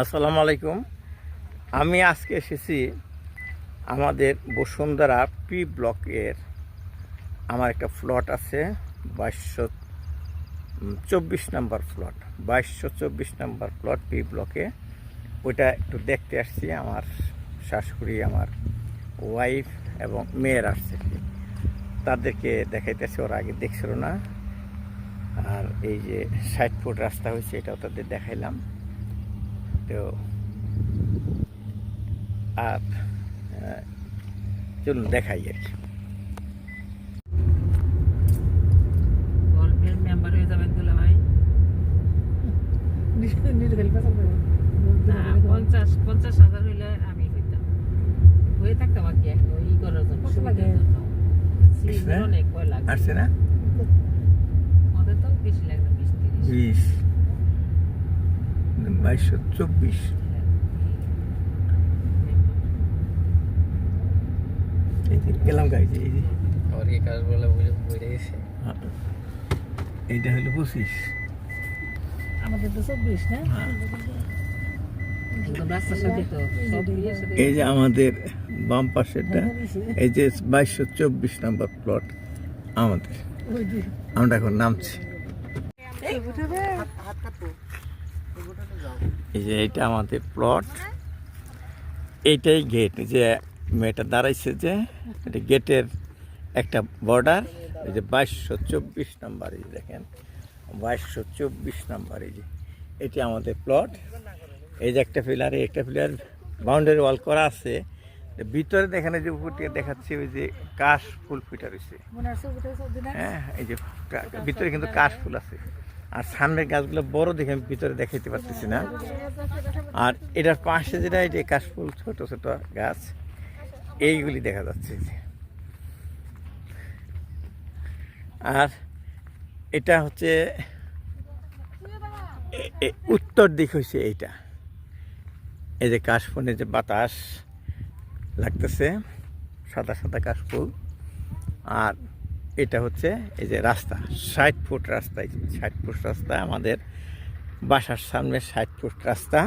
আসসালামু আলাইকুম। আমি আজকে এসেছি আমাদের বসুন্ধরা পি ব্লকের আমার একটা ফ্লট আছে বাইশশো চব্বিশ নাম্বার ফ্লট। বাইশশো চব্বিশ নাম্বার প্লট পি ব্লকে। ওইটা একটু দেখতে আসছি, আমার শাশুড়ি, আমার ওয়াইফ এবং মেয়ের আসছে। তাদেরকে দেখাইতেছে, ওরা আগে দেখছিল না। আর এই যে ষাট ফুট রাস্তা হয়েছে, এটাও তাদের দেখাইলাম। তো আর আহ, চলুন দেখাই আর কি। পঞ্চাশ পঞ্চাশ হাজার হইলে আমি হইতাম। হয়ে থাকতাম আর কি একটা ই করার জন্য অনেক ভয় লাগে। আসছে না? আমাদের তো বেশি লাগবে বিশ তিরিশ। বাইশশো চব্বিশ এই যে গেলাম গাইছে এই যে। আমার কি কাজ বলে বুঝে গেছে। হ্যাঁ। এইটা হলো পঁচিশ। আমাদের তো চব্বিশ না? সাথে এই যে আমাদের বাম পাশেরটা এই যে বাইশশো চব্বিশ নাম্বার প্লট আমাদের। আমরা এখন নামছি। এই যে এটা আমাদের প্লট এইটাই গেট যে মেয়েটা দাঁড়াইছে যে এটা গেটের একটা বর্ডার এই যে বাইশশো চব্বিশ নাম্বার এই দেখেন বাইশশো চব্বিশ নাম্বার এই যে। এটি আমাদের প্লট এই যে একটা পিলার একটা পিলার বাউন্ডারি ওয়াল করা আছে। ভিতরে দেখেন যে উপরটি দেখাচ্ছি ওই যে কাশ ফুল ফিটা রয়েছে। হ্যাঁ এই যে ভিতরে কিন্তু কাশ ফুল আছে। আর সামনের গাছগুলো বড় দেখে আমি ভিতরে দেখাইতে পারতেছি না। আর এটার পাশে যেটা, এই যে কাশফুল ছোট ছোট গাছ, এইগুলি দেখা যাচ্ছে। আর এটা হচ্ছে উত্তর দিক হয়েছে এইটা। এই যে কাশফুলের যে বাতাস লাগতেছে, সাদা সাদা কাশফুল আর এটা হচ্ছে এই যে রাস্তা, ষাট ফুট রাস্তা ষাট ফুট রাস্তা আমাদের বাসার সামনে ষাট ফুট রাস্তা।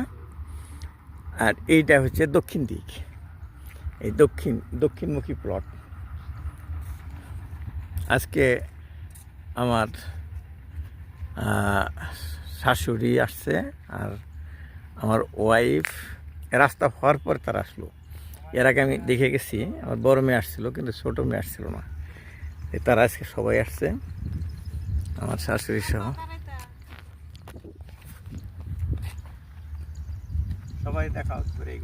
আর এইটা হচ্ছে দক্ষিণ দিক, এই দক্ষিণ, দক্ষিণমুখী প্লট আজকে আমার শাশুড়ি আসছে আর আমার ওয়াইফ রাস্তা হওয়ার পর তারা আসলো। এর আগে আমি দেখে গেছি, আমার বড় মেয়ে আসছিল কিন্তু ছোটো মেয়ে আসছিল না। তারা আজকে সবাই আসছে আমার শাশুড়ি সহ। সবাই দেখা ঘুরে এই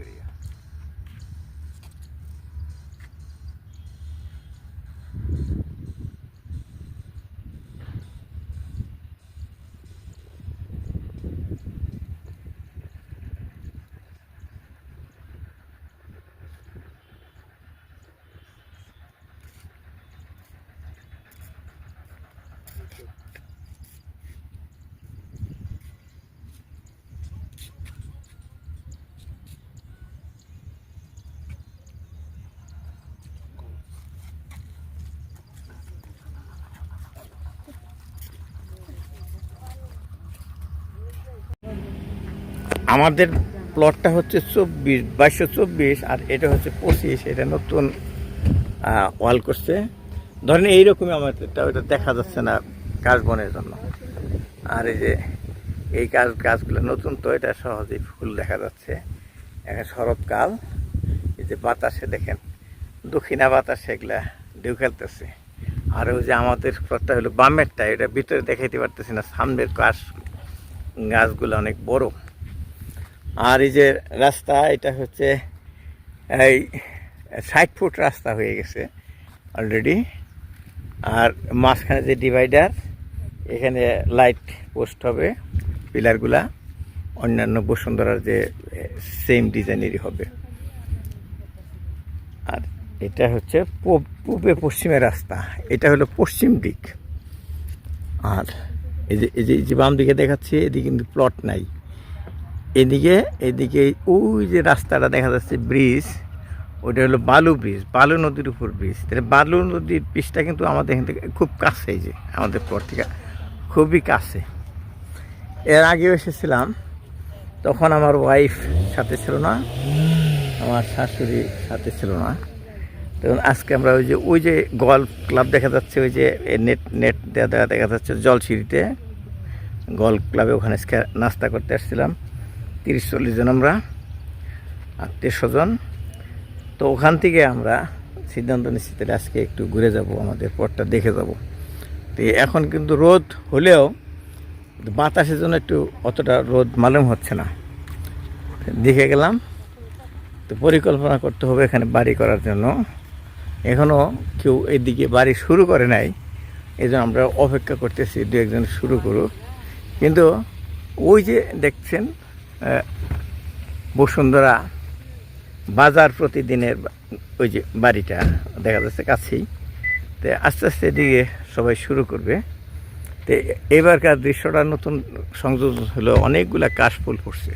আমাদের প্লটটা হচ্ছে চব্বিশ, বাইশশো চব্বিশ আর এটা হচ্ছে পঁচিশ, এটা নতুন ওয়াল করছে। ধরেন এইরকমই আমার এটা দেখা যাচ্ছে না গাছ বনের জন্য। আর এই যে, এই গাছ, গাছগুলো নতুন তো, এটা সহজেই ফুল দেখা যাচ্ছে। এখন শরৎকাল, এই যে বাতাসে দেখেন, দক্ষিণা বাতাসে এগুলা ঢেউ খেলতেছে। আর ওই যে আমাদের প্লটটা হলো বামেরটা, এটা ভিতরে দেখাইতে পারতেছি না, সামনের গাছ গাছগুলো অনেক বড়। আর এই যে রাস্তা, এটা হচ্ছে এই ষাট ফুট রাস্তা হয়ে গেছে অলরেডি আর মাঝখানে যে ডিভাইডার এখানে লাইট পোস্ট হবে, পিলারগুলা, অন্যান্য বসুন্ধরার যে সেম ডিজাইনেরই হবে। আর এটা হচ্ছে পূব- পশ্চিমের রাস্তা, এটা হলো পশ্চিম দিক। আর এই যে এই যে বাম দিকে দেখাচ্ছি, এদিকে কিন্তু প্লট নাই। এদিকে এদিকে ওই যে রাস্তাটা দেখা যাচ্ছে ব্রিজ ওটা হলো বালু ব্রিজ, বালু নদীর উপর ব্রিজ। তাহলে বালু নদীর ব্রিজটা কিন্তু আমাদের এখান থেকে খুব কাছে এই যে, আমাদের পর থেকে খুবই কাছে। এর আগেও এসেছিলাম, তখন আমার ওয়াইফ সাথে ছিল না, আমার শাশুড়ি সাথে ছিল না। তখন আজকে আমরা ওই যে ওই যে গল্ফ ক্লাব দেখা যাচ্ছে, ওই যে নেট নেট দেওয়া দেখা যাচ্ছে জলসিঁড়িতে। গল্ফ ক্লাবে ওখানে নাস্তা করতে আসছিলাম। তিরিশ চল্লিশ জন আমরা আত্মীয় স্বজন তো ওখান থেকে আমরা সিদ্ধান্ত নিচ্ছি তাহলে আজকে একটু ঘুরে যাব, আমাদের পথটা দেখে যাব। তো এখন কিন্তু রোদ হলেও বাতাসের জন্য একটু অতটা রোদ মালুম হচ্ছে না। দেখে গেলাম, তো পরিকল্পনা করতে হবে এখানে বাড়ি করার জন্য। এখনও কেউ এদিকে বাড়ি শুরু করে নাই এই জন্য আমরা অপেক্ষা করতেছি দু একজন শুরু করুক। কিন্তু ওই যে দেখছেন বসুন্ধরা বাজার প্রতিদিনের ওই যে বাড়িটা দেখা যাচ্ছে কাছেই। তো আস্তে আস্তে এদিকে সবাই শুরু করবে। তো এবারকার দৃশ্যটা নতুন সংযোজন হলো অনেকগুলা কাশফুল পড়ছে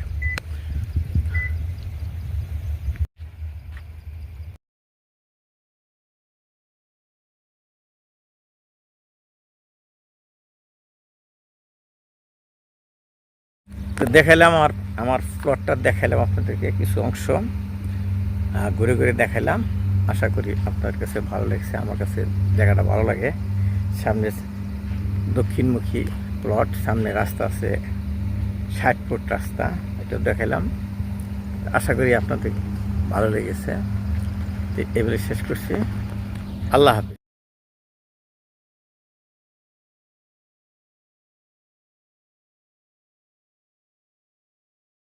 তো দেখাইলাম আমার আমার প্লটটা দেখাইলাম আপনাদেরকে কিছু অংশ। ঘুরে ঘুরে দেখাইলাম। আশা করি আপনার কাছে ভালো লাগছে, আমার কাছে জায়গাটা ভালো লাগে। সামনে দক্ষিণমুখী প্লট সামনে রাস্তা আছে, ষাট ফুট রাস্তা, এটা দেখাইলাম। আশা করি আপনাদের ভালো লেগেছে। এবারে শেষ করছি। আল্লাহ হাফিজ।